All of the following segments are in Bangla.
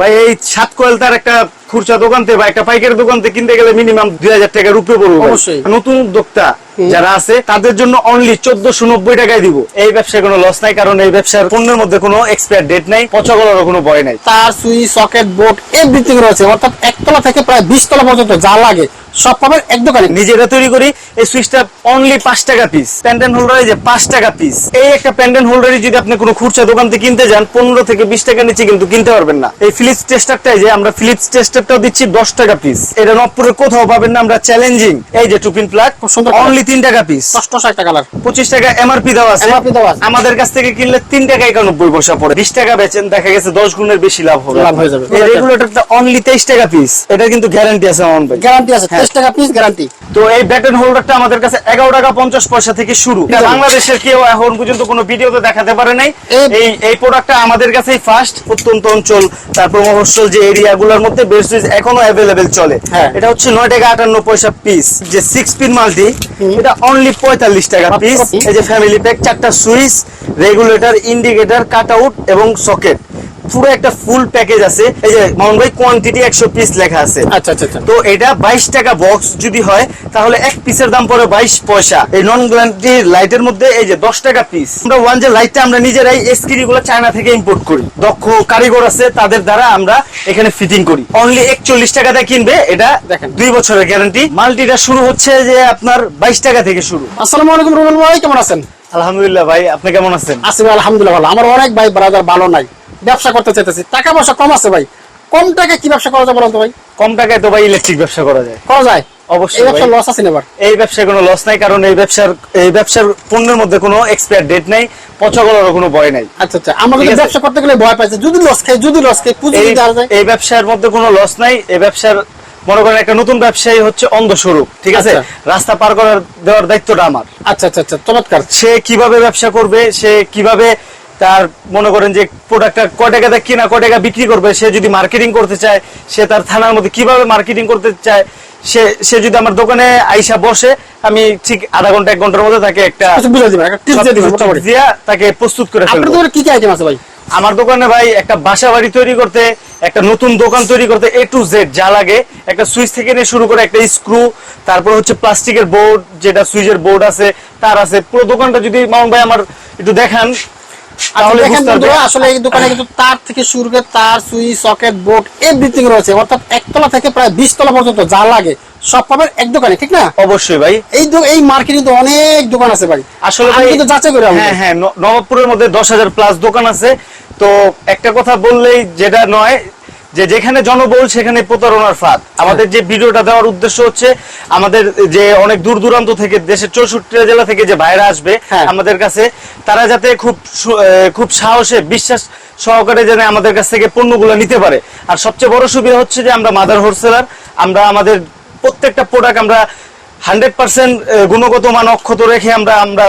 ভাই এই সাত কোয়েল তার একটা খুচরা দোকান থেকে বা একটা পাইকারি দোকান থেকে কিনতে গেলে মিনিমাম দুই হাজার টাকার উপরে পড়বে নতুন উদ্যোক্তা যারা আছে তাদের জন্য অনলি চোদ্দশো নব্বই টাকায় দিব। এই ব্যবসায় কোনো লস নাই কারণ এই ব্যবসার পণ্যের মধ্যে কোনো এক্সপায়ার ডেট নাই পচা গলারও কোনো ভয় নাই। তার সুইচ সকেট বোর্ড এভরিথিং রয়েছে। অর্থাৎ একতলা থেকে প্রায় বিশ তলা পর্যন্ত যা লাগে সব পাবেন এক দোকানে। নিজেরা তৈরি করি এই সুইচটা অনলি পাঁচ টাকা পিস প্যান্ডেন্ট হোল্ডার যে পাঁচ টাকা পিস এই একটা প্যান্ডেন্ট হোল্ডারই যদি আপনি কোনো খুচরা দোকান থেকে কিনতে যান পনেরো থেকে বিশ টাকা নিচে কিন্তু কিনতে পারবেন না। এই ফিলিপস টেস্টারটাই যে আমরা ফিলিপস টেস্টারটাও দিচ্ছি দশ টাকা পিস এটা নবপুরে কোথাও পাবেন না আমরা চ্যালেঞ্জিং এই যে টুপিন প্লাগ খুব সুন্দর অনলি তিন টাকা পিস একটা কালার পঁচিশ টাকা এমআরপি দেওয়া আছে। MRP দেওয়া আছে। আমাদের কাছ থেকে কিনলে তিন টাকা একানব্বই পয়সা পড়ে। বিশ টাকা বেচেন দেখা গেছে দশ গুণের বেশি লাভ হবে। লাভ হয়ে যাবে। এই রেগুলেটরটা অনলি তেইশ টাকা পিস এটা কিন্তু গ্যারান্টি আছে আমার ভাই। গ্যারান্টি আছে হ্যাঁ। তেইশ টাকা পিস গ্যারান্টি তো এই ব্যাটন হোল্ডারটা আমাদের কাছে এগারো টাকা পঞ্চাশ পয়সা থেকে শুরু। এটা বাংলাদেশের কেউ এখন পর্যন্ত কোনো ভিডিওতে দেখাতে পারে নাই। এই- এই প্রোডাক্টটা আমাদের কাছেই ফার্স্ট প্রত্যন্ত অঞ্চল তারপর মফস্বল যে এরিয়া গুলোর মধ্যে বেস্ট এখনও অ্যাভেলেবেল চলে। হ্যাঁ। এটা হচ্ছে নয় টাকা আটান্ন পয়সা পিস যে সিক্স পিন মাল্টি এটা অনলি পঁয়তাল্লিশ টাকা পিস এই যে ফ্যামিলি প্যাক চারটা switch regulator indicator cut out এবং সকেট পুরো একটা ফুল প্যাকেজ আছে। এই যে মাউন্ট ভাই কোয়ান্টিটি একশো পিস লেখা আছে। আচ্ছা আচ্ছা আচ্ছা। তো এটা বাইশ টাকা বক্স যদি হয় তাহলে এক পিসের দাম পড়ে বাইশ পয়সা। এই নন গ্যারান্টি লাইটের মধ্যে এই যে দশ টাকা পিস আমরা ওয়ান যে লাইটটা আমরা নিজেরাই এসকিডি গুলো চায়না থেকে ইম্পোর্ট করি। দক্ষ কারিগর আছে তাদের দ্বারা আমরা এখানে ফিটিং করি। অনলি একচল্লিশ টাকা দিয়ে কিনবে এটা দেখেন। দুই বছরের গ্যারান্টি মাল্টিটা শুরু হচ্ছে যে আপনার বাইশ টাকা থেকে শুরু। আসসালামু আলাইকুম রুবেল ভাই কেমন আছেন? আলহামদুলিল্লাহ ভাই আপনি কেমন আছেন? আছি আলহামদুলিল্লাহ ভালো। আমার অনেক ভাই ব্রাদার ভালো নাই। ব্যবসা করতে চাইতেছি। টাকা পয়সা কম আছে ভাই। কম টাকা কি ব্যবসা করা যায় বলুন তো ভাই? কম টাকায় তো ভাই ইলেকট্রিক ব্যবসা করা যায়। করা যায়? অবশ্যই ব্যবসা লস আছে না এই ব্যবসায় কোনো লস নাই কারণ এই ব্যবসার এই ব্যবসার পণ্যের মধ্যে কোনো এক্সপায়ার ডেট নাই পচা গলারও কোনো ভয় নাই। আচ্ছা আচ্ছা। আমরা কিন্তু ব্যবসা করতে গেলে ভয় পাইছে যদি লস খাই যদি লস খাই পুঁজি দেওয়া যায়। এই ব্যবসার মধ্যে কোনো লস নাই এই ব্যবসার মনে করেন একটা নতুন ব্যবসায়ী হচ্ছে অন্ধস্বরূপ ঠিক আছে? আচ্ছা। রাস্তা পার করার দেওয়ার দায়িত্বটা আমার। আচ্ছা আচ্ছা আচ্ছা। চমৎকার। সে কীভাবে ব্যবসা করবে সে কীভাবে তার মনে করেন যে প্রোডাক্টটা ক টাকা দিয়ে কিনা ক টাকা বিক্রি করবে সে যদি মার্কেটিং করতে চায় সে তার থানার মধ্যে কীভাবে মার্কেটিং করতে চায় সে সে যদি আমার দোকানে আইসা বসে আমি ঠিক আধা ঘণ্টা এক ঘণ্টার মধ্যে তাকে একটা আচ্ছা দিয়ে তাকে প্রস্তুত করে আপনার কি কি আইটেম আছে ভাই? আমার দোকানে ভাই একটা বাসা বাড়ি তৈরি করতে একটা নতুন দোকান তৈরি করতে এ টু জেড যা লাগে একটা সুইচ থেকে নিয়ে শুরু করে একটা স্ক্রু তারপর হচ্ছে প্লাস্টিকের বোর্ড যেটা সুইচের বোর্ড আছে তার আছে। পুরো দোকানটা যদি মামুন ভাই আমার একটু দেখান তাহলে দেখেন বন্ধুরা আসলে এই দোকানে কিন্তু তার থেকে শুরু করে তার সুইচ সকেট বোর্ড এভরিথিং রয়েছে। অর্থাৎ একতলা থেকে প্রায় বিশ তলা পর্যন্ত যা লাগে সব পাবেন এক দোকানে ঠিক না? অবশ্যই ভাই। এই এই মার্কেটে তো অনেক দোকান আছে ভাই। আসলে আমি কিন্তু যাচাই করে হ্যাঁ হ্যাঁ নবাবপুরের মধ্যে দশ হাজার প্লাস দোকান আছে। তো একটা কথা বললেই যেটা নয় যে যেখানে জনবহুল সেখানে প্রতারণার ফাঁদ আমাদের যে ভিডিওটা দেওয়ার উদ্দেশ্য হচ্ছে আমাদের যে অনেক দূর দূরান্ত থেকে দেশের চৌষট্টি জেলা থেকে যে ভাইরা আসবে হ্যাঁ। আমাদের কাছে তারা যাতে খুব খুব সাহসে বিশ্বাস সহকারে যেন আমাদের কাছ থেকে পণ্যগুলো নিতে পারে আর সবচেয়ে বড় সুবিধা হচ্ছে যে আমরা মাদার হোলসেলার আমরা আমাদের প্রত্যেকটা প্রোডাক্ট আমরা হান্ড্রেড পার্সেন্ট গুণগত মান অক্ষত রেখে আমরা আমরা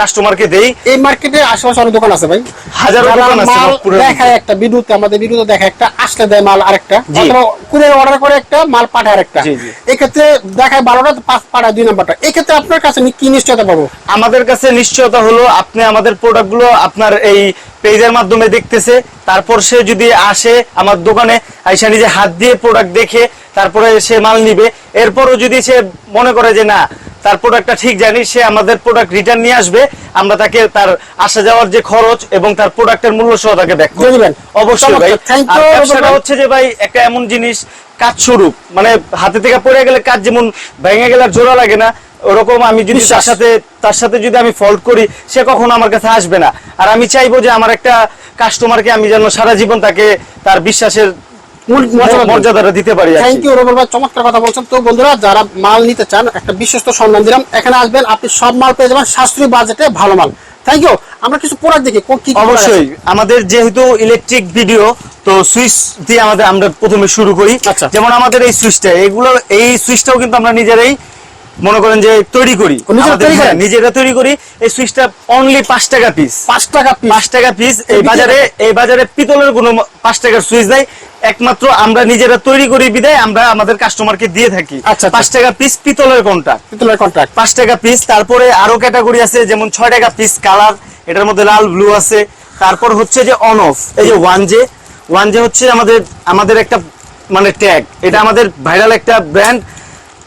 কাস্টমারকে দেই। এই মার্কেটে আশেপাশে অনেক দোকান আছে ভাই। হাজারো দোকান আছে দেখায় একটা ভিডিওতে আমাদের ভিডিওতে দেখা একটা আসলে দেয় মাল আরেকটা। অথবা কুরিয়ার অর্ডার করে একটা মাল পাঠায় আরেকটা। এক্ষেত্রে দেখায় বারোটা পাঁচ পাঠায় দুই নাম্বারটা। এক্ষেত্রে আপনার কাছে কি নিশ্চয়তা পাবো? আমাদের কাছে নিশ্চয়তা হলো আপনি আমাদের প্রোডাক্টগুলো আপনার এই পেজের মাধ্যমে দেখতেছে। তারপর সে যদি আসে আমার দোকানে আইসা নিজে হাত দিয়ে প্রোডাক্ট দেখে তারপরে সে মাল নিবে। এরপরও যদি সে মনে করে যে না তার প্রোডাক্টটা ঠিক জানি সে আমাদের প্রোডাক্ট রিটার্ন নিয়ে আসবে আমরা তাকে তার আসা যাওয়ার যে খরচ এবং তার প্রোডাক্টের মূল্য সহ তাকে ব্যাক দিবেন। অবশ্যই ভাই। আর ব্যবসাটা হচ্ছে যে ভাই একটা এমন জিনিস কাজ স্বরূপ। মানে হাতে থেকে পড়ে গেলে কাজ যেমন ভেঙে গেলে আর জোড়া লাগে না ওরকম আমি যদি তার সাথে তার সাথে যদি আমি ফল্ট করি সে কখনো আমার কাছে আসবে না। আর আমি চাইব যে আমার একটা কাস্টমারকে আমি যেন সারা জীবন তাকে তার বিশ্বাসের। মর্যাদাটা দিতে পারি থ্যাংক ইউ রবল ভাই চমৎকার কথা বলছেন। তো বন্ধুরা যারা মাল নিতে চান একটা বিশ্বস্ত সম্মান দিলাম। এখানে আসবেন আপনি সব মাল পেয়ে যাবেন সাশ্রয়ী বাজেটে ভালো মাল। থ্যাংক ইউ আমরা কিছু প্রোডাক্ট দেখি কি? অবশ্যই। আমাদের যেহেতু ইলেকট্রিক ভিডিও তো সুইচ দিয়ে আমাদের আমরা প্রথমে শুরু করি। আচ্ছা। যেমন আমাদের এই সুইচটা এগুলো এই সুইচটাও কিন্তু আমরা নিজেরাই মনে করেন যে তৈরি করি। নিজেরা তৈরি করি। এই সুইচটা অনলি পাঁচ টাকা পিস পাঁচ টাকা পাঁচ টাকা পিস এই বাজারে এই বাজারে পিতলের কোনো পাঁচ টাকার সুইচ নাই। একমাত্র আমরা নিজেরা তৈরি করি বিদায় আমরা আমাদের কাস্টমারকে দিয়ে থাকি। আচ্ছা, আচ্ছা। পাঁচ টাকা পিস পিতলের কোনটা পিতলের কন্ট্রাক্ট পাঁচ টাকা পিস তারপরে আরও ক্যাটাগরি আছে যেমন ছয় টাকা পিস কালার এটার মধ্যে লাল ব্লু আছে। তারপর হচ্ছে যে অন অফ এই যে ওয়ান জে ওয়ান জে হচ্ছে আমাদের আমাদের একটা মানে ট্যাগ এটা আমাদের ভাইরাল একটা ব্র্যান্ড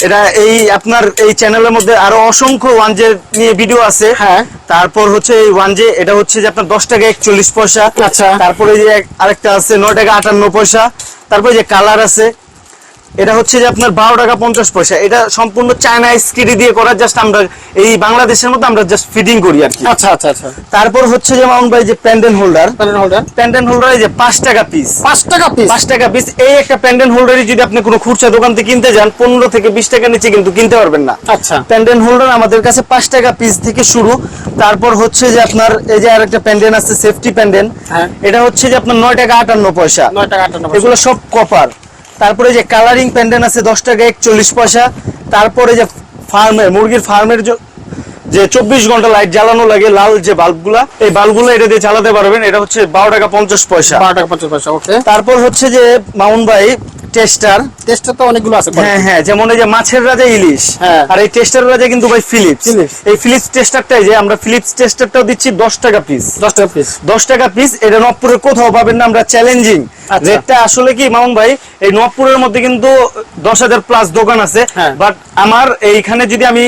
এটা এই আপনার এই চ্যানেলের মধ্যে আরও অসংখ্য ওয়ান জে নিয়ে ভিডিও আছে হ্যাঁ। তারপর হচ্ছে এই ওয়ান জে এটা হচ্ছে যে আপনার দশ টাকা একচল্লিশ পয়সা আচ্ছা। তারপরে যে আরেকটা আছে নয় টাকা আটান্ন পয়সা তারপরে যে কালার আছে এটা হচ্ছে যে আপনার বারো টাকা পঞ্চাশ পয়সা। এটা সম্পূর্ণ চায়না স্কিডি দিয়ে করা জাস্ট আমরা এই বাংলাদেশের মধ্যে আমরা জাস্ট ফিটিং করি আর কি। আচ্ছা আচ্ছা আচ্ছা। তারপর হচ্ছে যে মাউন্ট ভাই যে pendant holder panel holder pendant holder যে পাঁচ টাকা পিস পাঁচ টাকা পিস পাঁচ টাকা পিস এই একটা প্যান্ডেন্ট হোল্ডারই যদি আপনি কোনো খুচরা দোকান থেকে কিনতে যান পনেরো থেকে বিশ টাকা নিচে কিন্তু কিনতে পারবেন না। আচ্ছা। প্যান্ডেন্ট হোল্ডার আমাদের কাছে পাঁচ টাকা পিস থেকে শুরু। তারপর হচ্ছে যে আপনার এই যে আর একটা প্যান্ডেন্ট আছে সেফটি প্যান্ডেন্ট হ্যাঁ। এটা হচ্ছে যে আপনার নয় টাকা আটান্ন পয়সা। নয় টাকা আটান্ন পয়সা। এগুলো সব কপার তারপরে যে কালারিং প্যান্ডেন্ট আছে দশ টাকা একচল্লিশ পয়সা। তারপরে যে ফার্মের মুরগির ফার্মের যে চব্বিশ ঘণ্টা লাইট জ্বালানো লাগে লাল যে বাল্বগুলা এই বাল্বগুলো এটা দিয়ে চালাতে পারবেন। এটা হচ্ছে বারো টাকা পঞ্চাশ পয়সা। বারো টাকা পঞ্চাশ পয়সা ওকে তারপর হচ্ছে যে মাউন্ট ভাই টেস্টার টেস্টটা তো অনেকগুলো আছে হ্যাঁ হ্যাঁ যেমন এই যে মাছের রাজা ইলিশ হ্যাঁ। আর এই টেস্টার রাজা কিন্তু ভাই ফিলিপস। এই ফিলিপস টেস্টারটাই যে আমরা ফিলিপস টেস্টারটাও দিচ্ছি দশ টাকা পিস দশ টাকা পিস দশ টাকা পিস এটা নবপুরে কোথাও পাবেন না আমরা চ্যালেঞ্জিং। রেটটা আসলে কি মামুন ভাই এই নবপুরের মধ্যে কিন্তু দশ হাজার প্লাস দোকান আছে হ্যাঁ। বাট আমার এইখানে যদি আমি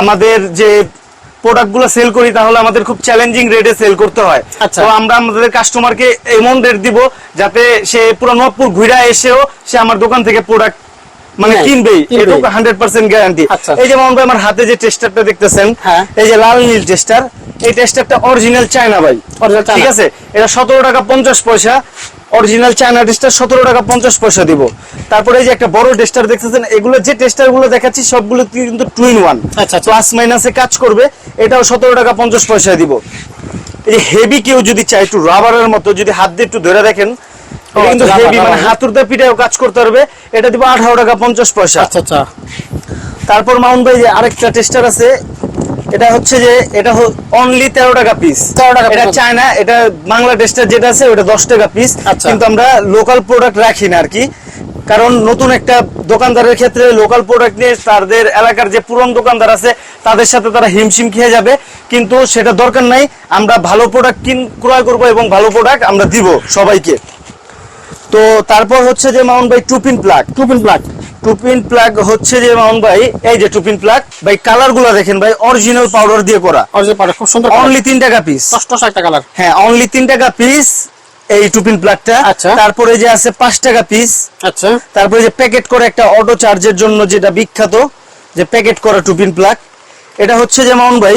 আমাদের যে প্রোডাক্টগুলো সেল করি তাহলে আমাদের খুব চ্যালেঞ্জিং রেটে সেল করতে হয় আচ্ছা। তো আমরা আমাদের কাস্টমারকে এমন রেট দিব যাতে সে পুরো নবপুর ঘুরে এসেও সে আমার দোকান থেকে প্রোডাক্ট মানে কিনবেই। এটুকু হান্ড্রেড পার্সেন্ট গ্যারান্টি। এই যে মামুন ভাই আমার হাতে যে টেস্টারটা দেখতেছেন হ্যাঁ। এই যে লাল নীল টেস্টার এই টেস্টারটা অরিজিনাল চায়না ভাই ঠিক আছে এটা সতেরো টাকা পঞ্চাশ পয়সা অরিজিনাল চায়না টেস্টার সতেরো টাকা পঞ্চাশ পয়সা দিব তারপরে এই যে একটা বড় টেস্টার দেখতেছেন এগুলো যে টেস্টারগুলো দেখাচ্ছি সবগুলো কিন্তু টুইন ওয়ান আচ্ছা, আচ্ছা। প্লাস মাইনাসে কাজ করবে এটাও সতেরো টাকা পঞ্চাশ পয়সা দিব এই যে হেভি কেউ যদি চায় একটু রাবারের মতো যদি হাত দিয়ে একটু ধরে দেখেন কিন্তু আচ্ছা, হেভি মানে হাতুরদা পিঠাও কাজ করতে পারবে। এটা দিব আঠারো টাকা পঞ্চাশ পয়সা। আচ্ছা আচ্ছা। তারপর মাউন্ট ভাই যে আরেকটা টেস্টার আছে এটা হচ্ছে যে এটা অনলি তেরো টাকা পিস 13 টাকা এটা চায়না এটা বাংলা টেস্টার যেটা আছে ওটা দশ টাকা পিস আচ্ছা। কিন্তু আমরা লোকাল প্রোডাক্ট রাখি না আর কি। কারণ নতুন একটা দোকানদারের ক্ষেত্রে লোকাল প্রোডাক্ট নিয়ে তাদের এলাকার যে পুরন দোকানদার আছে তাদের সাথে তারা হিমশিম খেয়ে যাবে। কিন্তু সেটা দরকার নাই আমরা ভালো প্রোডাক্ট কিন ক্রয় করব এবং ভালো প্রোডাক্ট আমরা দিব সবাইকে। তো তারপর হচ্ছে যে মাউন্ট ভাই two pin plug. Two pin plug. Two pin plug হচ্ছে যে মাউন্ট ভাই এই যে টুপিন প্লাগ ভাই কালারগুলা দেখেন ভাই অরিজিনাল পাউডার দিয়ে করা। খুব সুন্দর অনলি তিন টাকা পিস একটা কালার হ্যাঁ অনলি তিন টাকা পিস এই টুপিন প্লাগটা। আচ্ছা। তারপরে যে আছে পাঁচ টাকা পিস আচ্ছা। তারপরে যে প্যাকেট করে একটা অটো চার্জের জন্য যেটা বিখ্যাত যে প্যাকেট করা টুপিন প্লাগ। এটা হচ্ছে যে মাউন্ট ভাই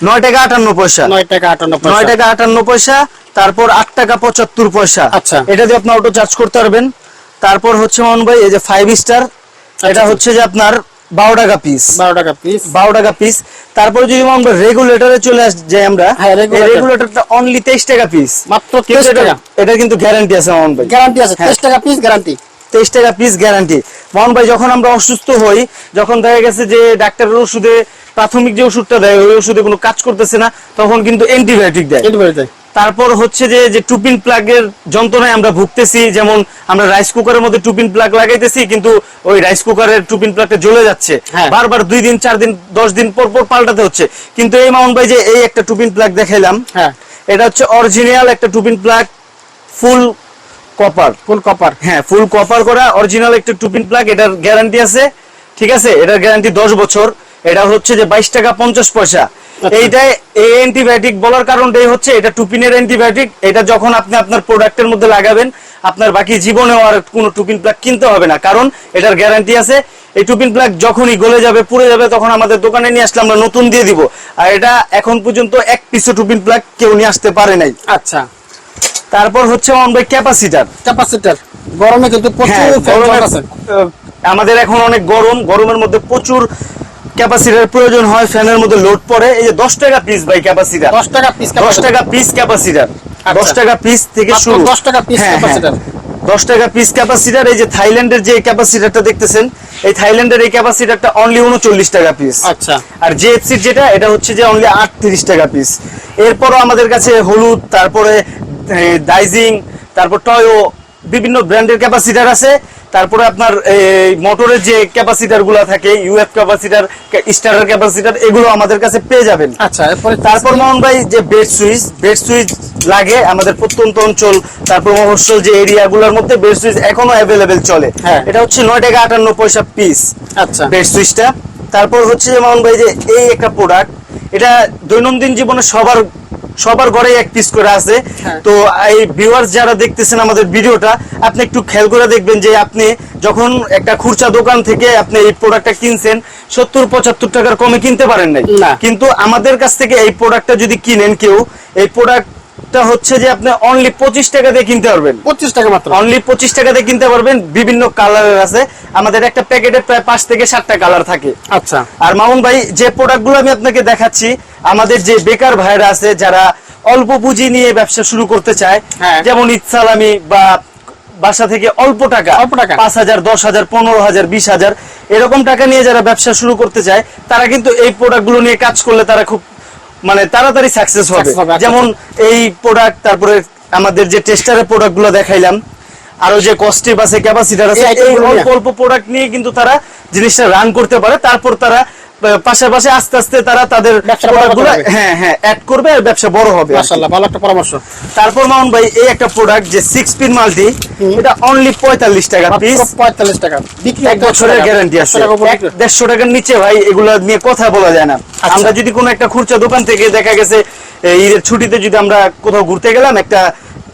নয় টাকা আটান্ন পয়সা। নয় টাকা আটান্ন নয় টাকা আটান্ন পয়সা তারপর আট টাকা পঁচাত্তর পয়সা। আচ্ছা। এটা দিয়ে আপনি অটো চার্জ করতে পারবেন। তারপর হচ্ছে মোহন ভাই এই যে ফাইভ স্টার এটা হচ্ছে যে আপনার বারো টাকা পিস বারো টাকা পিস বারো টাকা পিস তারপর যদি আমরা রেগুলেটরে চলে আস যাই আমরা হ্যাঁ। রেগুলেটরটা অনলি তেইশ টাকা পিস মাত্র এটা টাকা। এটা কিন্তু গ্যারান্টি আছে মোহন ভাই। গ্যারান্টি আছে। হ্যাঁ। তেইশ টাকা পিস গ্যারান্টি তেইশ টাকা পিস গ্যারান্টি মোহন ভাই যখন আমরা অসুস্থ হই যখন দেখা গেছে যে ডাক্তারের ওষুধে প্রাথমিক যে ওষুধটা দেয় ওই ওষুধে কোনো কাজ করতেছে না তখন কিন্তু অ্যান্টিবায়োটিক দেয়। তারপর হচ্ছে যে যে টুপিন প্লাগের যন্ত্রণায় আমরা ভুগতেছি যেমন আমরা রাইস কুকারের মধ্যে টুপিন প্লাগ লাগাইতেছি কিন্তু ওই রাইস কুকারের টুপিন প্লাগটা জ্বলে যাচ্ছে। হ্যাঁ। বারবার দুই দিন চার দিন দশ দিন পর পর পাল্টাতে হচ্ছে। কিন্তু এই মাউন্ট ভাই যে এই একটা টুপিন প্লাগ দেখাইলাম হ্যাঁ। এটা হচ্ছে অরিজিনাল একটা two pin plug full copper full copper হ্যাঁ ফুল কপার করা অরিজিনাল একটা টুপিন প্লাগ এটার গ্যারান্টি আছে ঠিক আছে? এটার গ্যারান্টি দশ বছর। এটা হচ্ছে যে বাইশ টাকা পঞ্চাশ পয়সা। আচ্ছা। এইটাই এই অ্যান্টিবায়োটিক বলার কারণটাই হচ্ছে এটা টুপিনের অ্যান্টিবায়োটিক এটা যখন আপনি আপনার প্রোডাক্টের মধ্যে লাগাবেন আপনার বাকি জীবনেও আর কোনো টুপিন প্লাগ কিনতে হবে না। কারণ এটার গ্যারান্টি আছে এই টুপিন প্লাগ যখনই গলে যাবে পুড়ে যাবে তখন আমাদের দোকানে নিয়ে আসলে আমরা নতুন দিয়ে দিব। আর এটা এখন পর্যন্ত এক পিসও টুপিন প্লাগ কেউ নিয়ে আসতে পারে নাই। আচ্ছা। তারপর হচ্ছে আমাদের ক্যাপাসিটার ক্যাপাসিটার গরমে কিন্তু হ্যাঁ, প্রচুর fan গরমে, আছে। আমাদের এখন অনেক গরম গরমের মধ্যে প্রচুর ক্যাপাসিটার প্রয়োজন হয় ফ্যানের মধ্যে লোড পড়ে। এই যে দশ টাকা পিস ভাই ক্যাপাসিটার দশ টাকা পিস দশ টাকা পিস ক্যাপাসিটার দশ টাকা পিস থেকে শুরু। 10 টাকা হ্যাঁ, হ্যাঁ। capacitor। দশ টাকা পিস ক্যাপাসিটার এই যে থাইল্যান্ডের যে ক্যাপাসিটারটা দেখতেছেন এই থাইল্যান্ডের এই ক্যাপাসিটারটা অনলি উনচল্লিশ টাকা পিস আচ্ছা। আর জেএফসির যেটা এটা হচ্ছে যে অনলি আটত্রিশ টাকা পিস এরপরও আমাদের কাছে হলুদ তারপরে ডাইজিং তারপর টয়ো বিভিন্ন ব্র্যান্ডের ক্যাপাসিটার আছে। তারপরে আপনার এই মোটরের যে ক্যাপাসিটারগুলা থাকে ইউএফ ক্যাপাসিটার স্টারের ক্যাপাসিটার এগুলো আমাদের কাছে পেয়ে যাবেন। আচ্ছা এরপরে তারপর মোহন ভাই যে বেড সুইচ বেড সুইচ লাগে আমাদের প্রত্যন্ত অঞ্চল তারপর মফস্বল যে এরিয়াগুলোর মধ্যে বেড সুইচ এখনও অ্যাভেলেবেল চলে। হ্যাঁ। এটা হচ্ছে নয় টাকা আটান্ন পয়সা পিস আচ্ছা। বেড সুইচটা তারপর হচ্ছে যে মামুন ভাই যে এই একটা প্রোডাক্ট এটা দৈনন্দিন জীবনে সবার সবার ঘরে এক পিস করে আছে। হ্যাঁ। তো এই ভিউয়ার্স যারা দেখতেছেন আমাদের ভিডিওটা আপনি একটু খেয়াল করে দেখবেন যে আপনি যখন একটা খুচরা দোকান থেকে আপনি এই প্রোডাক্টটা কিনছেন সত্তর পঁচাত্তর টাকার কমে কিনতে পারেন নাই। কিন্তু আমাদের কাছ থেকে এই প্রোডাক্টটা যদি কিনেন কেউ এই প্রোডাক্টটা হচ্ছে যে আপনি অনলি পঁচিশ টাকা দিয়ে কিনতে পারবেন। পঁচিশ টাকা মাত্র। অনলি পঁচিশ টাকাতে কিনতে পারবেন বিভিন্ন কালারের আছে। আমাদের একটা প্যাকেটে প্রায় পাঁচ থেকে সাতটা কালার থাকে। আচ্ছা। আর মামুন ভাই যে প্রোডাক্টগুলো আমি আপনাকে দেখাচ্ছি আমাদের যে বেকার ভাইরা আছে যারা অল্প পুঁজি নিয়ে ব্যবসা শুরু করতে চায় হ্যাঁ। যেমন ইচ্ছালামি বা বাসা থেকে অল্প টাকা অল্প টাকা। পাঁচ হাজার দশ হাজার পনেরো হাজার বিশ হাজার এরকম টাকা নিয়ে যারা ব্যবসা শুরু করতে চায় তারা কিন্তু এই প্রোডাক্টগুলো নিয়ে কাজ করলে তারা খুব মানে তাড়াতাড়ি সাকসেস হবে আচ্ছা, যেমন এই প্রোডাক্ট তারপরে আমাদের যে টেস্টারের প্রোডাক্টগুলো দেখাইলাম আরও যে কস্টিভ আছে ক্যাপাসিটার আছে এই অল্প অল্প প্রোডাক্ট নিয়ে কিন্তু তারা জিনিসটা রান করতে পারে তারপর তারা পাশাপাশি আস্তে আস্তে তারা তাদের ব্যবসাটা বড়। হ্যাঁ হ্যাঁ অ্যাড করবে আর ব্যবসা বড় হবে মাশাআল্লাহ ভালো একটা পরামর্শ। তারপর মামুন ভাই এই একটা প্রোডাক্ট যে সিক্স পিন মাল্টি এটা অনলি পঁয়তাল্লিশ টাকা পিস মাত্র পঁয়তাল্লিশ টাকা। বিক্রি এক বছরের গ্যারান্টি আছে। এক দেড়শো টাকার নিচে ভাই এগুলো নিয়ে কথা বলা যায় না। আচ্ছা। আমরা যদি কোনো একটা খুচরা দোকান থেকে দেখা গেছে ঈদের ছুটিতে যদি আমরা কোথাও ঘুরতে গেলাম একটা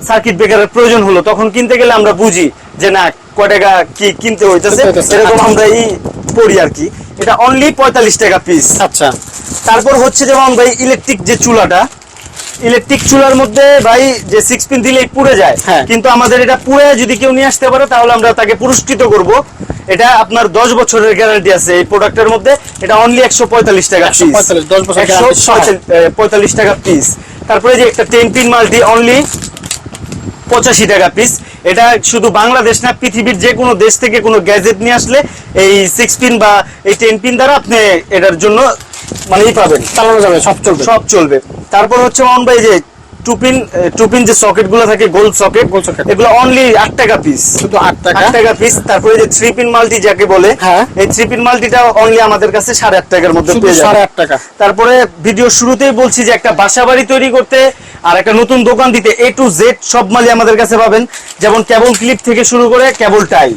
সার্কিট ব্রেকারের প্রয়োজন হলো তখন কিনতে গেলে আমরা বুঝি যে না কয় টাকা কি কিনতে হইতেছে? এরকম আচ্ছা। আমরা এই পড়ি আর কি। এটা অনলি পঁয়তাল্লিশ টাকা পিস আচ্ছা। তারপর হচ্ছে যেমন ভাই ইলেকট্রিক যে চুলাটা ইলেকট্রিক চুলার মধ্যে ভাই যে সিক্স পিন দিলেই পুড়ে যায়। হ্যাঁ। কিন্তু আমাদের এটা পুড়ে যদি কেউ নিয়ে আসতে পারে তাহলে আমরা তাকে পুরস্কৃত করব। এটা আপনার দশ বছরের গ্যারান্টি আছে এই প্রোডাক্টের মধ্যে। এটা অনলি একশো পঁয়তাল্লিশ টাকা পিস 145, 10 বছর guarantee সহ। পঁয়তাল্লিশ টাকা পিস তারপরে যে একটা টেন পিন মাল্টি অনলি পঁচাশি টাকা পিস এটা শুধু বাংলাদেশ না পৃথিবীর যে কোনো দেশ থেকে কোনো গ্যাজেট নিয়ে আসলে এই সিক্স পিন বা এই টেন পিন দ্বারা আপনি এটার জন্য মানে ই পাবেন। চালানো যাবে সব চলবে। সব চলবে। তারপর হচ্ছে অন ভাই যে টুপিন টুপিন যে সকেটগুলো থাকে গোল সকেট গোল socket। এগুলো অনলি আট টাকা পিস শুধু আট টাকা? আট টাকা পিস তারপরে যে থ্রি পিন মাল্টি যাকে বলে হ্যাঁ। এই থ্রি পিন মাল্টিটা অনলি আমাদের কাছে সাড়ে আট টাকার মধ্যে পেয়ে সাড়ে যাবে আট টাকা। তারপরে ভিডিও শুরুতেই বলছি যে একটা বাসা বাড়ি তৈরি করতে আর একটা নতুন দোকান দিতে এ টু জেড সব মালই আমাদের কাছে পাবেন। যেমন কেবল ক্লিপ থেকে শুরু করে কেবল টাই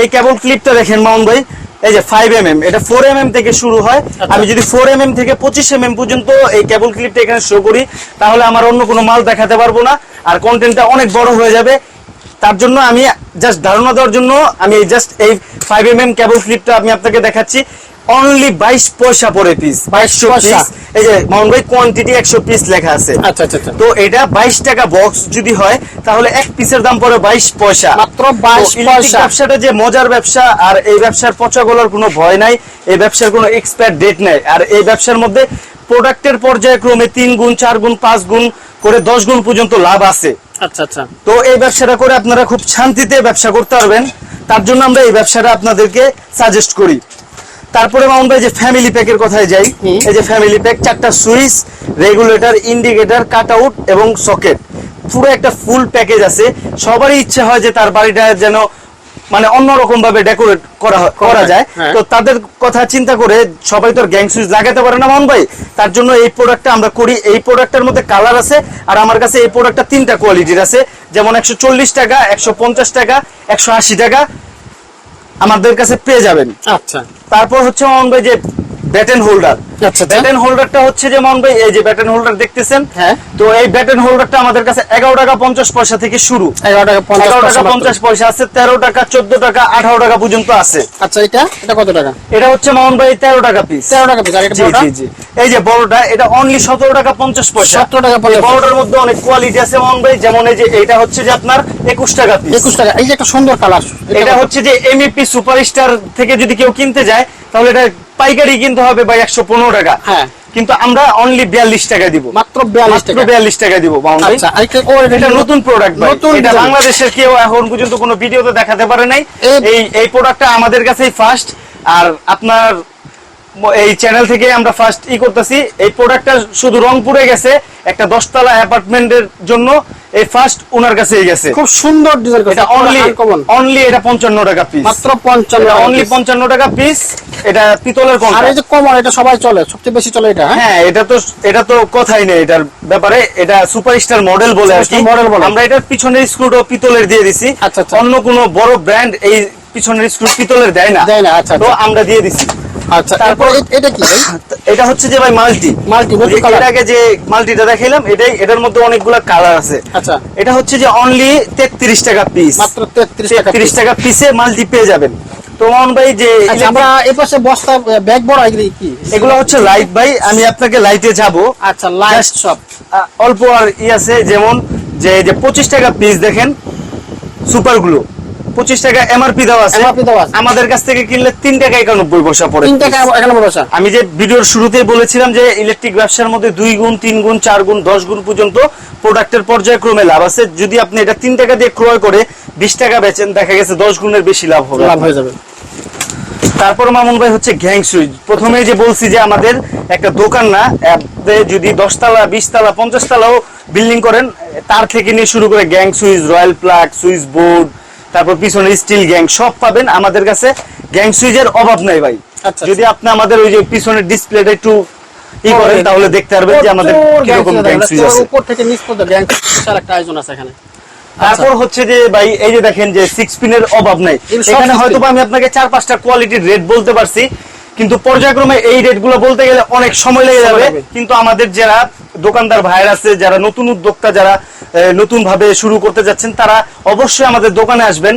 এই কেবল ক্লিপটা দেখেন মাউন ভাই এই যে ফাইভ এম এম এটা ফোর এম এম থেকে শুরু হয়। আমি যদি ফোর এম এম থেকে পঁচিশ এম এম পর্যন্ত এই কেবল ক্লিপটা এখানে শো করি তাহলে আমার অন্য কোনো মাল দেখাতে পারব না আর কন্টেন্টটা অনেক বড় হয়ে যাবে। তার জন্য আমি জাস্ট ধারণা দেওয়ার জন্য আমি জাস্ট এই ফাইভ এম এম কেবল ক্লিপটা আমি আপনাকে দেখাচ্ছি। অনলি বাইশ পয়সা পরে পিস 22 পয়সা। এই যে মাউন্ট ভাই কোয়ান্টিটি একশো পিস লেখা আছে। আচ্ছা আচ্ছা আচ্ছা। তো এটা বাইশ টাকা বক্স যদি হয় তাহলে এক পিসের দাম পড়ে বাইশ পয়সা। মাত্র 22 পয়সা। ব্যবসাটা যে মজার ব্যবসা আর এই ব্যবসার পচা গলার কোনো ভয় নাই এই ব্যবসার কোনো এক্সপায়ার ডেট নাই। আর এই ব্যবসার মধ্যে প্রোডাক্টের পর্যায়ক্রমে তিন গুণ চার গুণ পাঁচ গুণ করে দশ গুণ পর্যন্ত লাভ আছে। আচ্ছা আচ্ছা। তো এই ব্যবসাটা করে আপনারা খুব শান্তিতে ব্যবসা করতে পারবেন। তার জন্য আমরা এই ব্যবসাটা আপনাদেরকে সাজেস্ট করি। তারপরে ভাই যে ফ্যামিলি প্যাকের কথায় যাই এই যে ফ্যামিলি প্যাক চারটা switch regulator indicator cut out এবং সকেট পুরো একটা ফুল প্যাকেজ আছে। সবারই ইচ্ছে হয় যে তার বাড়িটা যেন মানে অন্যরকম ভাবে ডেকোরেট করা করা যায় হ্যাঁ। তো তাদের কথা চিন্তা করে সবাই তো গ্যাং সুইচ লাগাতে পারে না মাউন্ট ভাই। তার জন্য এই প্রোডাক্টটা আমরা করি। এই প্রোডাক্টের মধ্যে কালার আছে আর আমার কাছে এই প্রোডাক্টটা তিনটা কোয়ালিটির আছে। যেমন একশো চল্লিশ টাকা একশো পঞ্চাশ টাকা একশো আশি টাকা। আমাদের কাছে পেয়ে যাবেন। আচ্ছা। তারপর হচ্ছে অন ভাই যে ব্যাটেন হোল্ডার আচ্ছা আচ্ছা। ব্যাটেন হোল্ডারটা হচ্ছে যে মোহন ভাই এই যে ব্যাটেন হোল্ডার দেখতেছেন হ্যাঁ। তো এই ব্যাটেন হোল্ডারটা আমাদের কাছে এগারো টাকা পঞ্চাশ পয়সা থেকে শুরু। এগারো টাকা টাকা। পঞ্চাশ পয়সা আছে তেরো টাকা চোদ্দ টাকা আঠারো টাকা পর্যন্ত আছে। আচ্ছা এটা? এটা কত টাকা? এটা হচ্ছে মোহন ভাই তেরো টাকা পিস তেরো টাকা পিস জি বড়টা? জি জি। এই যে বড়টা এটা অনলি সতেরো টাকা পঞ্চাশ পয়সা। 17 টাকা 50 বড়টার মধ্যে অনেক কোয়ালিটি আছে মোহন ভাই যেমন এই যে এটা হচ্ছে যে আপনার একুশ টাকা পিস একুশ টাকা। এই যে একটা সুন্দর কালার এটা হচ্ছে যে এমইপি সুপারস্টার থেকে যদি কেউ কিনতে যায় তাহলে এটা পাইকারি কিনতে হবে ভাই একশো পনেরো টাকা। হ্যাঁ। কিন্তু আমরা অনলি বিয়াল্লিশ টাকা দিব। মাত্র বিয়াল্লিশ টাকা। বিয়াল্লিশ টাকা দিব আচ্ছা এটা নতুন প্রোডাক্ট নতুন এটা বাংলাদেশের কেউ এখন পর্যন্ত কোনো ভিডিওতে দেখাতে পারে নাই। এই- এই এই প্রোডাক্টটা আমাদের কাছেই ফার্স্ট আর আপনার এই চ্যানেল থেকে আমরা ফার্স্ট ই করতেছি। এই প্রোডাক্টটা শুধু রংপুরে গেছে। একটা দশতলা অ্যাপার্টমেন্টের জন্য। এই ফার্স্ট ওনার কাছেই গেছে। খুব সুন্দর ডিজাইন এটা অনলি অনলি এটা পঞ্চান্ন টাকা পিস মাত্র অনলি টাকা পিস এটা পিতলের আর এই যে কমন এটা সবাই চলে সবচেয়ে বেশি চলে এটা হ্যাঁ? হ্যাঁ এটা তো এটা তো কথাই নেই এটার ব্যাপারে। এটা সুপারস্টার মডেল বলে আর কি। Model বলে। আমরা এটার পিছনের স্ক্রুটাও পিতলের দিয়ে দিছি। আচ্ছা, আচ্ছা। অন্য কোনো বড় ব্র্যান্ড এই পিছনের স্ক্রু পিতলের দেয় না। দেয় না, আচ্ছা, তো আচ্ছা। আমরা দিয়ে দিছি। আচ্ছা তারপর- এটা কি ভাই? এটা হচ্ছে যে ভাই মাল্টি। এর আগে যে মাল্টিটা দেখাইলাম এটাই এটার মধ্যে অনেকগুলো কালার আছে। আচ্ছা। এটা হচ্ছে যে অনলি তেত্রিশ টাকা পিস মাত্র টাকা পিসে মাল্টি পেয়ে যাবেন। ভাই যে আচ্ছা আমরা এই পাশে বস্তা ব্যাগ বড় এগুলি কি? এগুলো হচ্ছে লাইট ভাই আমি আপনাকে লাইটে যাব। আচ্ছা লাইট অল্প আর ই আছে যেমন যে যে পঁচিশ টাকা পিস দেখেন সুপার গ্লু পঁচিশ টাকা এমআরপি দেওয়া আছে। আমাদের কাছ থেকে কিনলে তিন টাকা একানব্বই পয়সা পড়ে তিন টাকা এখানে বসা আমি যে ভিডিওর শুরুতেই বলেছিলাম যে ইলেকট্রিক ব্যবসার মধ্যে দুই গুণ তিন গুণ চার গুণ দশ গুণ পর্যন্ত প্রোডাক্টের পর্যায়ক্রমে লাভ আছে। যদি আপনি এটা তিন টাকা দিয়ে ক্রয় করে বিশ টাকা বেচেন দেখা গেছে দশ গুণের বেশি লাভ হবে। লাভ হয়ে যাবে। তারপর মামুন ভাই হচ্ছে গ্যাং সুইচ প্রথমে যে বলছি যে আমাদের একটা দোকান না যদি দশতলা বিশতলা পঞ্চাশ তলাও বিল্ডিং করেন তার থেকে নিয়ে শুরু করে gang switch royal plug switch board তারপর পিছনে স্টিল গ্যাং সব পাবেন আমাদের কাছে। গ্যাং সুইচের অভাব নাই ভাই। আচ্ছা, যদি আপনি আমাদের ওই যে পিছনের ডিসপ্লেটা একটু ই করেন তাহলে দেখতে পারবেন যে আমাদের কীরকম গ্যাং আছে, সুইচ আছে? উপর থেকে নিচ পর্যন্ত গ্যাং একটা আয়োজন আছে এখানে। তারপর হচ্ছে যে ভাই এই যে দেখেন যে সিক্স পিনের অভাব নাই। এখানে হয়তো আমি আপনাকে চার পাঁচটা কোয়ালিটির রেট বলতে পারছি। কিন্তু পর্যায়ক্রমে এই রেটগুলো বলতে গেলে অনেক সময় লেগে যাবে। কিন্তু আমাদের যারা দোকানদার ভাইয়ের আছে যারা নতুন উদ্যোক্তা যারা নতুন ভাবে শুরু করতে যাচ্ছেন তারা অবশ্যই আমাদের দোকানে আসবেন।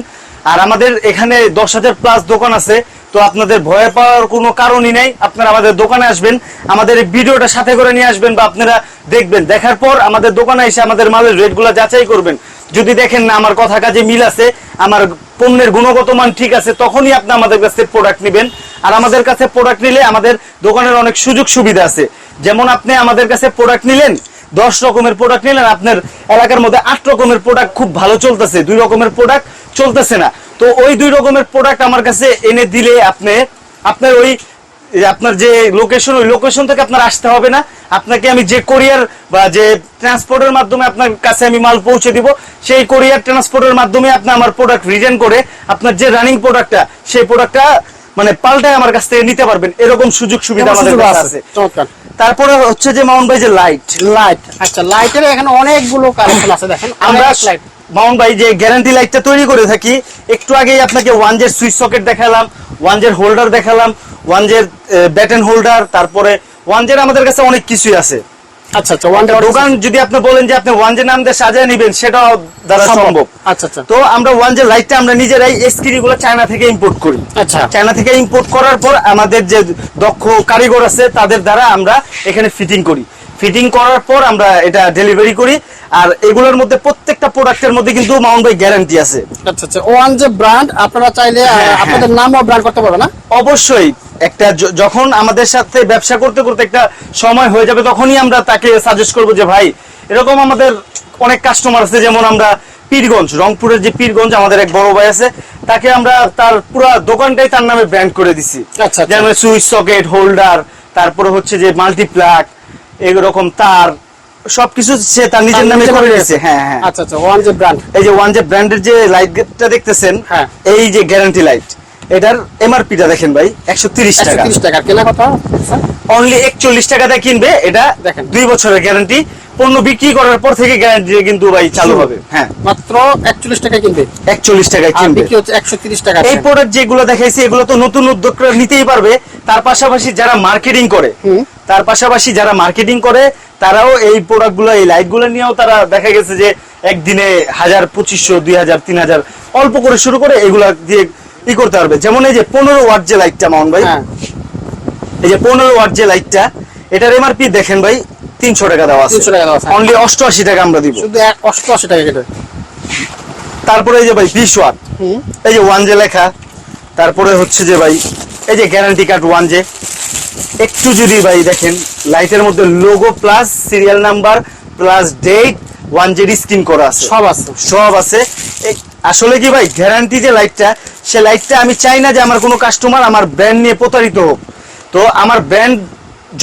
আর আমাদের এখানে দশ হাজার প্লাস দোকান আছে তো আপনাদের ভয় পাওয়ার কোনো কারণই নেই। আপনারা আমাদের দোকানে আসবেন আমাদের এই ভিডিওটা সাথে করে নিয়ে আসবেন বা আপনারা দেখবেন। দেখার পর আমাদের দোকানে এসে আমাদের মালের রেটগুলো যাচাই করবেন। যদি দেখেন না আমার কথা কাজে মিল আছে, আমার পণ্যের গুণগত মান ঠিক আছে, তখনই আপনি আমাদের কাছে প্রোডাক্ট নেবেন। আর আমাদের কাছে প্রোডাক্ট নিলে আমাদের দোকানের অনেক সুযোগ সুবিধা আছে। যেমন আপনি আমাদের কাছে প্রোডাক্ট নিলেন, দশ রকমের প্রোডাক্ট নিলেন, আপনার এলাকার মধ্যে আট রকমের প্রোডাক্ট খুব ভালো চলতেছে, দুই রকমের প্রোডাক্ট চলতেছে না। তো ওই দুই রকমের প্রোডাক্ট আমার কাছে এনে দিলে আপনি, আপনার ওই আপনার যে লোকেশন ওই লোকেশন থেকে আপনার আসতে হবে না। আপনাকে আমি যে কোরিয়ার বা যে ট্রান্সপোর্টের মাধ্যমে আপনার কাছে আমি মাল পৌঁছে দিব সেই কোরিয়ার ট্রান্সপোর্টের মাধ্যমে আপনি আমার প্রোডাক্ট রিটার্ন করে আপনার যে রানিং প্রোডাক্টটা সেই প্রোডাক্টটা মানে পাল্টায় আমার কাছ থেকে নিতে পারবেন। এরকম সুযোগ সুবিধা আমাদের কাছে আছে। তারপরে হচ্ছে যে মাউন্ট ভাই যে লাইট লাইট আচ্ছা লাইটের এখানে অনেকগুলো কালেকশন আছে দেখেন। আমরা লাইট মাউন্ট ভাই যে গ্যারান্টি লাইটটা তৈরি করে থাকি একটু আগেই আপনাকে ওয়ান জের সুইচ সকেট দেখালাম ওয়ান জের হোল্ডার দেখালাম ওয়ান জের ব্যাটেন হোল্ডার তারপরে ওয়ান জের আমাদের কাছে অনেক কিছুই আছে। আচ্ছা আচ্ছা ওয়ান দোকান যদি আপনি বলেন যে আপনি ওয়ান জের নাম দিয়ে সাজায় নেবেন সেটাও দ্বারা সম্ভব। আচ্ছা আচ্ছা। তো আমরা ওয়ান জের লাইটটা আমরা নিজেরাই এসকিরি গুলো চায়না থেকে ইম্পোর্ট করি। আচ্ছা। চায়না থেকে ইম্পোর্ট করার পর আমাদের যে দক্ষ কারিগর আছে তাদের দ্বারা আমরা এখানে ফিটিং করি। ফিটিং করার পর আমরা এটা ডেলিভারি করি। আর এগুলোর মধ্যে প্রত্যেকটা প্রোডাক্টের মধ্যে কিন্তু মাউন্ট ভাই গ্যারান্টি আছে। আচ্ছা আচ্ছা। ওয়ান যে ব্র্যান্ড আপনারা চাইলে হ্যাঁ, হ্যাঁ। আপনাদের নামও ব্র্যান্ড করতে পারবেন না? অবশ্যই। একটা যখন আমাদের সাথে ব্যবসা করতে করতে একটা সময় হয়ে যাবে তখনই আমরা তাকে সাজেস্ট করব যে ভাই এরকম আমাদের অনেক কাস্টমার আছে যেমন আমরা পীরগঞ্জ রংপুরের যে পীরগঞ্জ আমাদের এক বড় ভাই আছে তাকে আমরা তার পুরো দোকানটাই তার নামে ব্র্যান্ড করে দিছি। আচ্ছা, আচ্ছা। যেমন সুইচ সকেট হোল্ডার তারপরে হচ্ছে যে মাল্টিপ্লাগ এরকম তার সবকিছু সে তার নিজের নামে করে দিয়েছে। হ্যাঁ হ্যাঁ। আচ্ছা আচ্ছা ওয়ান যে ব্র্যান্ড এই যে ওয়ান যে ব্র্যান্ডের যে লাইটটা দেখতেছেন হ্যাঁ। এই যে গ্যারান্টি লাইট এটার এমআরপিটা দেখেন ভাই একশো তিরিশ একশো টাকা তিরিশ টাকা কেনা কথা? অনলি একচল্লিশ টাকাতে কিনবে এটা দেখেন। দুই বছরের গ্যারান্টি পণ্য বিক্রি করার পর থেকে গ্যারান্টি কিন্তু ভাই চালু হবে। হ্যাঁ। মাত্র একচল্লিশ টাকা কিনবে? একচল্লিশ টাকায় কিনবে। বিক্রি হচ্ছে একশো তিরিশ টাকা এই প্রোডাক্ট যেগুলো দেখাইছি এগুলো তো নতুন উদ্যোক্তা নিতেই পারবে। তার পাশাপাশি যারা মার্কেটিং করে হুম। তার পাশাপাশি যারা মার্কেটিং করে তারাও এই প্রোডাক্টগুলো এই লাইটগুলো নিয়েও তারা দেখা গেছে যে একদিনে হাজার পঁচিশশো দুই হাজার তিন হাজার অল্প করে শুরু করে এগুলা দিয়ে ই করতে পারবে। যেমন এই যে পনেরো ওয়াট যে লাইটটা মাউন্ট ভাই। হ্যাঁ। এই যে পনেরো ওয়াট যে লাইটটা এটার এমআরপি দেখেন ভাই তিনশো টাকা দেওয়া আছে। 300 টাকা দেওয়া আছে। অনলি অষ্টআশি টাকা আমরা দিব। শুধু এক অষ্টআশি টাকা কেটে। তারপরে এই যে ভাই বিশ ওয়াট। এই যে ওয়ান জে লেখা তারপরে হচ্ছে যে ভাই এই যে গ্যারান্টি কার্ড ওয়ান জে একটু যদি ভাই দেখেন লাইটের মধ্যে logo plus serial number plus date one Z screen করা আছে। সব আছে। সব আছে। আসলে কি ভাই গ্যারান্টি যে লাইটটা সে লাইটটা আমি চাই না যে আমার কোনো কাস্টমার আমার ব্র্যান্ড নিয়ে প্রতারিত হোক। তো আমার ব্র্যান্ড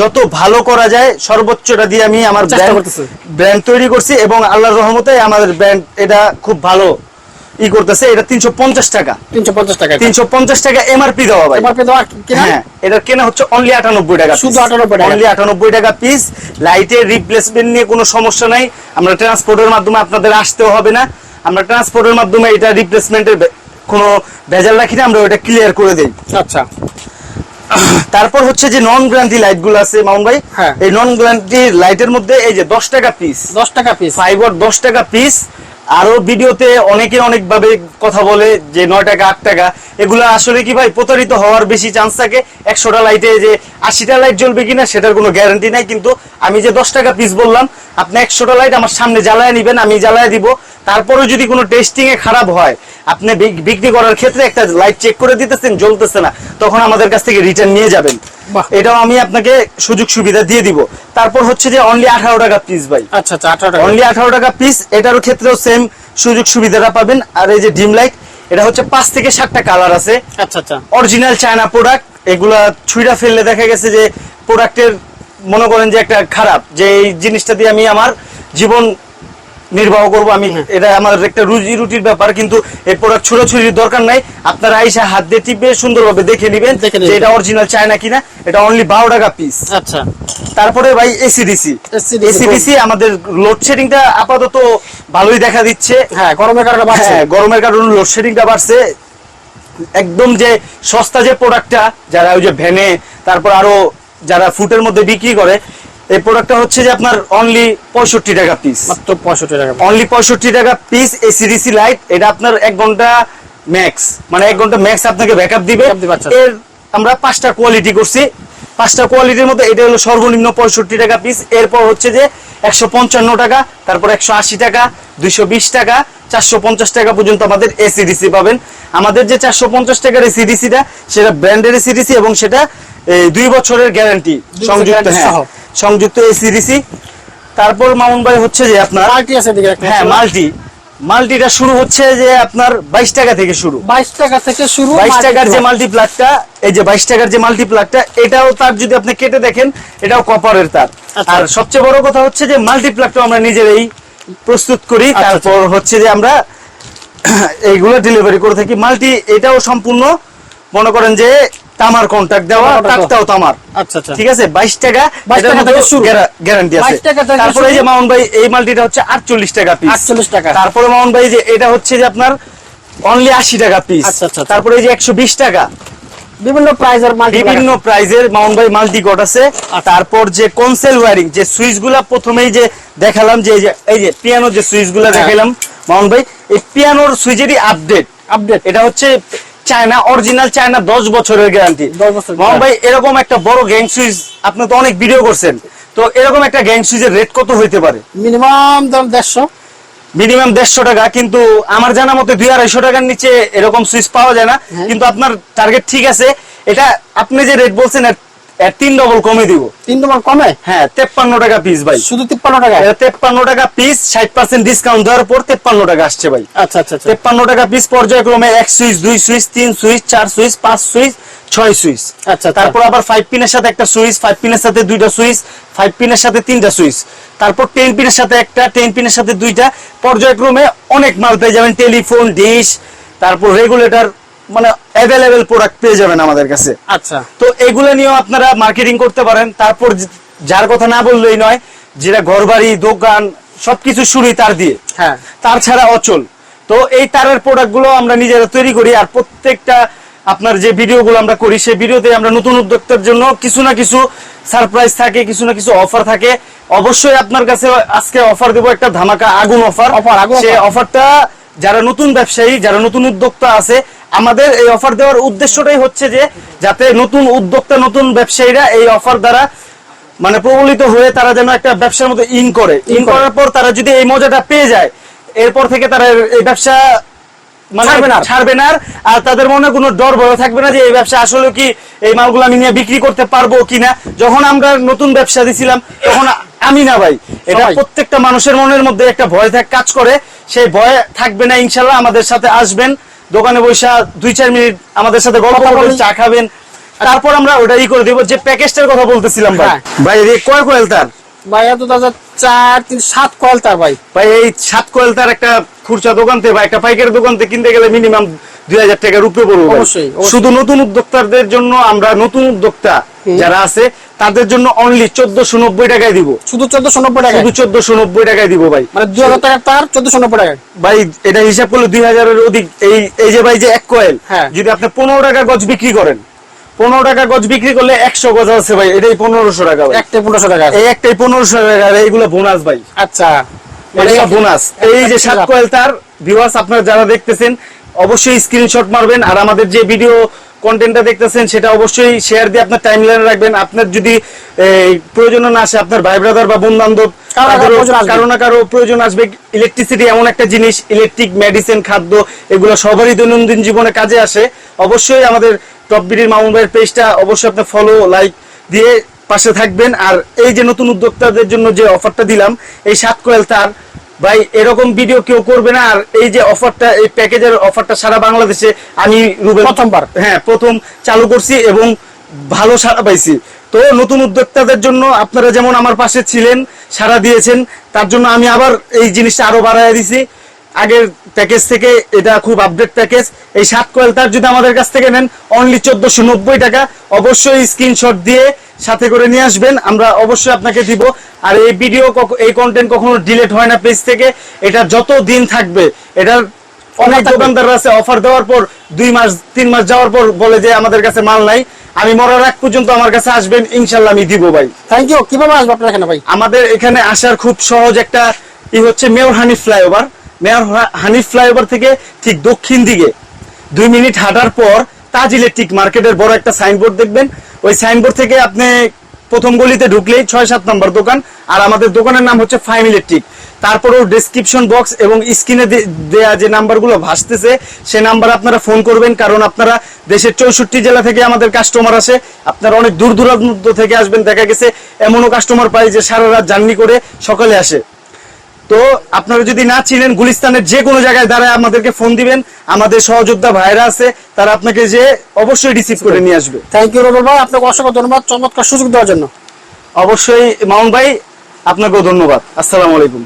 যত ভালো করা যায় সর্বোচ্চটা দিয়ে আমি আমার ব্র্যান্ড তৈরি করছি এবং আল্লাহর রহমতে আমাদের ব্র্যান্ড এটা খুব ভালো ই করতেছে এটা তিনশো পঞ্চাশ টাকা। তিনশো পঞ্চাশ টাকা তিনশো পঞ্চাশ টাকা এমআরপি দেওয়া ভাই। এমআরপি দেওয়া কিনা? হ্যাঁ এটা কেনা হচ্ছে অনলি আটানব্বই টাকা শুধু 98 টাকা। অনলি আটানব্বই টাকা পিস লাইটের রিপ্লেসমেন্ট নিয়ে কোনো সমস্যা নাই। আমরা ট্রান্সপোর্টের মাধ্যমে আপনাদের আসতেও হবে না। আমরা ট্রান্সপোর্টের মাধ্যমে এটা রিপ্লেসমেন্টের কোনো ভেজাল রাখি না আমরা ওটা ক্লিয়ার করে দেই। আচ্ছা। তারপর হচ্ছে যে নন গ্যারান্টি লাইটগুলো আছে মাউন ভাই। হ্যাঁ। এই নন গ্যারান্টি লাইটের মধ্যে এই যে দশ টাকা পিস দশ টাকা পিস ফাইবার দশ টাকা পিস আরও ভিডিওতে অনেকে অনেকভাবে কথা বলে যে নয় টাকা, আট টাকা। এগুলো আসলে কি ভাই, প্রতারিত হওয়ার বেশি চান্স থাকে। একশোটা লাইটে যে আশিটা লাইট জ্বলবে কিনা সেটার কোনো গ্যারান্টি নাই। কিন্তু আমি যে দশ টাকা পিস বললাম, আপনি একশোটা লাইট আমার সামনে জ্বালায় নিবেন, আমি জ্বালায় দিব। তারপরে যদি কোনো টেস্টিং এ খারাপ হয় আপনি বিক- বিক্রি করার ক্ষেত্রে একটা লাইট চেক করে দিতেছেন জ্বলতেছে না তখন আমাদের কাছ থেকে রিটার্ন নিয়ে যাবেন। এটাও আমি আপনাকে সুযোগ সুবিধা দিয়ে দিব। তারপর হচ্ছে যে অনলি আঠারো টাকা পিস ভাই। আচ্ছা আচ্ছা আঠারো টাকা। অনলি আঠারো টাকা পিস এটারও ক্ষেত্রেও সেম সুযোগ সুবিধাটা পাবেন। আর এই যে ডিম লাইট এটা হচ্ছে পাঁচ থেকে সাতটা কালার আছে। আচ্ছা আচ্ছা। অরিজিনাল চায়না প্রোডাক্ট এগুলা ছুঁড়া ফেললে দেখা গেছে যে প্রোডাক্টের মনে করেন যে একটা খারাপ যে এই জিনিসটা দিয়ে আমি আমার জীবন নির্বাহ করব আমি। এটা আমার একটা রুজি রুটির ব্যাপার কিন্তু এই প্রোডাক্ট ছুড়াছুড়ির দরকার নাই। আপনারা আইসা হাত দিয়ে টিপে সুন্দরভাবে দেখে নিবেন দেখে যে নিবেন। এটা অরিজিনাল চায়না কিনা। এটা অনলি বারো টাকা পিস আচ্ছা। তারপরে ভাই এসিডিসি এসিডিসি আমাদের লোডশেডিংটা আপাতত ভালোই দেখা দিচ্ছে। হ্যাঁ গরমের কারণে হ্যাঁ গরমের কারণে লোডশেডিংটা বাড়ছে। একদম যে সস্তা যে প্রোডাক্টটা যারা ওই যে ভ্যানে তারপর আরও যারা ফুটের মধ্যে বিক্রি করে এই প্রোডাক্টটা হচ্ছে যে আপনার অনলি পঁয়ষট্টি টাকা পিস মাত্র পঁয়ষট্টি টাকা অনলি পঁয়ষট্টি টাকা পিস এসিডিসি লাইট এটা আপনার এক ঘণ্টা ম্যাক্স মানে এক ঘণ্টা ম্যাক্স আপনাকে ব্যাকআপ দিবে। আচ্ছা। এর আমরা পাঁচটা কোয়ালিটি করছি। পাঁচটা কোয়ালিটির মধ্যে এটা হলো সর্বনিম্ন পঁয়ষট্টি টাকা পিস এরপর হচ্ছে যে একশো পঞ্চান্ন টাকা তারপর একশো আশি টাকা দুইশো বিশ টাকা চারশো পঞ্চাশ টাকা পর্যন্ত আমাদের এসিডিসি পাবেন। আমাদের যে চারশো পঞ্চাশ টাকার এসিডিসিটা সেটা ব্র্যান্ডের এসিডিসি এবং সেটা দুই বছরের গ্যারান্টি সংযুক্ত হ্যাঁ। সংযুক্ত এসিডিসি তারপর মামুন ভাই হচ্ছে যে আপনার মাল্টি আছে হ্যাঁ মাল্টি। মাল্টিটা শুরু হচ্ছে যে আপনার বাইশ টাকা থেকে শুরু। বাইশ টাকা থেকে শুরু বাইশ টাকার যে। মাল্টি প্লাগটা এই যে বাইশ টাকার যে মাল্টি প্লাগটা এটাও তার যদি আপনি কেটে দেখেন এটাও কপারের তার। আচ্ছা। আর সবচেয়ে বড় কথা হচ্ছে যে মাল্টি প্লাগটা আমরা নিজেরাই প্রস্তুত করি। আচ্ছা, তারপর হচ্ছে যে আমরা এইগুলো ডেলিভারি করে থাকি। মাল্টি এটাও সম্পূর্ণ মনে করেন যে তামার কন্ট্রাক্ট দেওয়া তাকটাও তামার। আচ্ছা আচ্ছা। ঠিক আছে? বাইশ টাকা 22 টাকা থেকে শুরু। গ্যারান্টি আছে। 22 টাকা থেকে তারপরে এই যে শুরু। মাউন্ট ভাই এই মাল্টিটা হচ্ছে আটচল্লিশ টাকা পিস 48 টাকা। তারপরে মাউন্ট ভাই যে এটা হচ্ছে যে আপনার অনলি আশি টাকা পিস আচ্ছা, আচ্ছা, আচ্ছা। তারপরে এই যে একশো বিশ টাকা। বিভিন্ন প্রাইজের মাল্টি বিভিন্ন প্রাইজের মাউন্ট বাই মাল্টি কোড আছে। তারপর যে কনসেল ওয়্যারিং যে সুইচগুলা প্রথমেই যে দেখালাম যে এই যে পিয়ানোর যে সুইচগুলা হ্যাঁ। দেখালাম মাউন্ট ভাই এই পিয়ানোর সুইচেরই আপডেট আপডেট এটা হচ্ছে চায়না অরিজিনাল চায়না দশ বছরের গ্যারান্টি 10 বছর মাউন্ট ভাই এরকম একটা বড় গ্যাং সুইচ আপনি তো অনেক ভিডিও করছেন। তো এরকম একটা গ্যাং সুইচের রেট কত হইতে পারে? মিনিমাম দাম দেড়শো। মিনিমাম দেড়শো টাকা কিন্তু আমার জানা মতে দুই আড়াইশো টাকার নিচে এরকম সুইচ পাওয়া যায় না। হ্যাঁ। কিন্তু আপনার টার্গেট ঠিক আছে। এটা আপনি যে রেট বলছেন এর তিন ডবল কমে দিব। তিন নম্বর কমে? হ্যাঁ তেপ্পান্ন টাকা পিস ভাই। শুধু তিপ্পান্ন টাকা তেপ্পান্ন টাকা পিস ষাট পার্সেন্ট ডিসকাউন্ট দেওয়ার পর তেপ্পান্ন টাকা আসছে ভাই। আচ্ছা আচ্ছা আচ্ছা। তেপ্পান্ন টাকা পিস পর্যায়ক্রমে এক সুইচ দুই সুইচ তিন সুইচ চার সুইচ পাঁচ সুইচ ছয় সুইচ। আচ্ছা, আচ্ছা। তারপর আবার ফাইভ পিনের সাথে একটা সুইচ ফাইভ পিনের সাথে দুইটা সুইচ ফাইভ পিনের সাথে তিনটা সুইচ। তারপর টেন পিনের সাথে একটা টেন পিনের সাথে দুইটা। পর্যায়ক্রমে অনেক মাল পেয়ে যাবেন টেলিফোন ডিশ তারপর রেগুলেটর মানে অ্যাভেলেবেল প্রোডাক্ট পেয়ে যাবেন আমাদের কাছে। আচ্ছা। তো এগুলো নিয়েও আপনারা মার্কেটিং করতে পারেন। তারপর যার কথা না বললেই নয় যেটা ঘরবাড়ি দোকান সবকিছু শুরুই তার দিয়ে। হ্যাঁ। তার ছাড়া অচল। তো এই তারের প্রোডাক্টগুলো আমরা নিজেরা তৈরি করি আর প্রত্যেকটা আপনার যে ভিডিওগুলো আমরা করি সেই ভিডিওতে আমরা নতুন উদ্যোক্তার জন্য কিছু না কিছু সারপ্রাইজ থাকে কিছু না কিছু অফার থাকে। অবশ্যই আপনার কাছে আজকে অফার দেবো একটা ধামাকা আগুন অফার অফার আগুন সেই অফারটা যারা নতুন ব্যবসায়ী যারা নতুন উদ্যোক্তা আছে আমাদের এই অফার দেওয়ার উদ্দেশ্যটাই হচ্ছে যে যাতে নতুন উদ্যোক্তা নতুন ব্যবসায়ীরা এই অফার দ্বারা মানে প্রবলিত হয়ে তারা যেন একটা ব্যবসার মতো ইন করে। ইন করার পর তারা যদি এই মজাটা পেয়ে যায় এরপর থেকে তারা এই ব্যবসা মানে ছাড়বে না আর। তাদের মনে কোনো ডর ভয় থাকবে না যে এই ব্যবসা আসলে কি এই মালগুলো আমি নিয়ে বিক্রি করতে পারব কিনা। যখন আমরা নতুন ব্যবসা দিছিলাম তখন আমি না ভাই। এটা প্রত্যেকটা মানুষের মনের মধ্যে একটা ভয় থাক কাজ করে। সেই ভয় থাকবে না ইনশাল্লাহ আমাদের সাথে আসবেন। দোকানে বসে দুই চার মিনিট আমাদের সাথে গল্প করবেন চা খাবেন। তারপর আমরা ওটা ই করে দেবো যে প্যাকেজটার কথা বলতেছিলাম ভাই। হ্যাঁ। ভাই এই কয় কয়েল তার? ভাই এত হাজার চার তিন সাত কয়েল তার ভাই। ভাই এই সাত কয়েল তার একটা খুচরা দোকান থেকে বা একটা পাইকারি দোকান থেকে কিনতে গেলে মিনিমাম দুই হাজার টাকার উপরে পড়বে। শুধু নতুন উদ্যোক্তাদের জন্য আমরা নতুন উদ্যোক্তা যারা আছে তাদের জন্য অনলি চোদ্দশো নব্বই টাকায় দিব। শুধু চোদ্দশো নব্বই টাকা শুধু চোদ্দশো নব্বই টাকায় দিব ভাই। মানে দুই হাজার টাকার তার চোদ্দশো নব্বই টাকা ভাই এটা হিসাব করলে দুই হাজারের অধিক। এই এই যে ভাই যে এক কয়েল হ্যাঁ। যদি আপনি পনেরো টাকা গজ বিক্রি করেন পনেরো টাকা গজ বিক্রি করলে একশো গজ আছে ভাই এটাই পনেরোশো টাকা ভাই। একটা পনেরোশো টাকা এই একটাই পনেরোশো টাকা এইগুলো বোনাস ভাই। আচ্ছা। মানে বোনাস এই যে সাত কয়েল তার ভিউয়ার্স আপনারা যারা দেখতেছেন অবশ্যই স্ক্রিনশট মারবেন আর আমাদের যে ভিডিও কন্টেন্টটা দেখতেছেন সেটা অবশ্যই শেয়ার দিয়ে আপনার টাইম লাইনে রাখবেন। আপনার যদি প্রয়োজন না আসে আপনার ভাই ব্রাদার বা বন্ধু বান্ধব কারও না কারও প্রয়োজন আসবে। ইলেকট্রিসিটি এমন একটা জিনিস ইলেকট্রিক মেডিসিন খাদ্য এগুলো সবারই দৈনন্দিন জীবনে কাজে আসে। অবশ্যই আমাদের টপ বিডির মামুন ভাইয়ের পেজটা অবশ্যই আপনি ফলো লাইক দিয়ে পাশে থাকবেন। আর এই যে নতুন উদ্যোক্তাদের জন্য যে অফারটা দিলাম এই সাত কয়েল তার ভাই এরকম ভিডিও কেউ করবে না। আর এই যে অফারটা এই প্যাকেজের অফারটা সারা বাংলাদেশে আমি রুবে প্রথমবার। হ্যাঁ প্রথম চালু করছি এবং ভালো সারা পাইছি। তো নতুন উদ্যোক্তাদের জন্য আপনারা যেমন আমার পাশে ছিলেন সারা দিয়েছেন তার জন্য আমি আবার এই জিনিসটা আরও বাড়াই দিছি। আগের প্যাকেজ থেকে এটা খুব আপডেট প্যাকেজ এই সাত কয়েল তার যদি আমাদের কাছ থেকে নেন অনলি চোদ্দশো নব্বই টাকা। অবশ্যই স্ক্রিনশট দিয়ে সাথে করে নিয়ে আসবেন। আমরা অবশ্যই আপনাকে দিব। আর এই ভিডিও এই কন্টেন্ট কখনো ডিলেট হয় না পেজ থেকে। এটা যত দিন থাকবে এটার অনেক। দোকানদার আছে অফার দেওয়ার পর দুই মাস তিন মাস যাওয়ার পর বলে যে আমাদের কাছে মাল নাই। আমি মরার আগ পর্যন্ত আমার কাছে আসবেন ইনশাল্লাহ আমি দিব ভাই। থ্যাংক ইউ কীভাবে আসব আপনার এখানে ভাই? আমাদের এখানে আসার খুব সহজ একটা ই হচ্ছে mayor Hanif flyover mayor Hanif flyover থেকে ঠিক দক্ষিণ দিকে। দুই মিনিট হাঁটার পর তাজ ইলেকট্রিক মার্কেটের বড় একটা সাইনবোর্ড দেখবেন। ওই সাইনবোর্ড থেকে আপনি প্রথম গলিতে ঢুকলেই ছয় সাত নম্বর দোকান আর আমাদের দোকানের নাম হচ্ছে ফাইম ইলেকট্রিক। তারপরেও ডেসক্রিপশন বক্স এবং স্ক্রিনে দেয়া যে নাম্বারগুলো ভাসতেছে, সে নাম্বার আপনারা ফোন করবেন কারণ আপনারা দেশের চৌষট্টি জেলা থেকে আমাদের কাস্টমার আসে। আপনারা অনেক দূর দূরান্ত থেকে আসবেন, দেখা গেছে এমনও কাস্টমার পাই যে সারা রাত জার্নি করে সকালে আসে। তো আপনারা যদি না চিনেন গুলিস্তানের যে কোনো জায়গায় দাঁড়ায় আমাদেরকে ফোন দিবেন। আমাদের সহযোদ্ধা ভাইরা আছে তারা আপনাকে যে অবশ্যই রিসিভ করে নিয়ে আসবে। থ্যাংক ইউ রবল ভাই। আপনাকে অসংখ্য ধন্যবাদ চমৎকার সুযোগ দেওয়ার জন্য। অবশ্যই মাউন ভাই আপনাকেও ধন্যবাদ। আসসালামু আলাইকুম।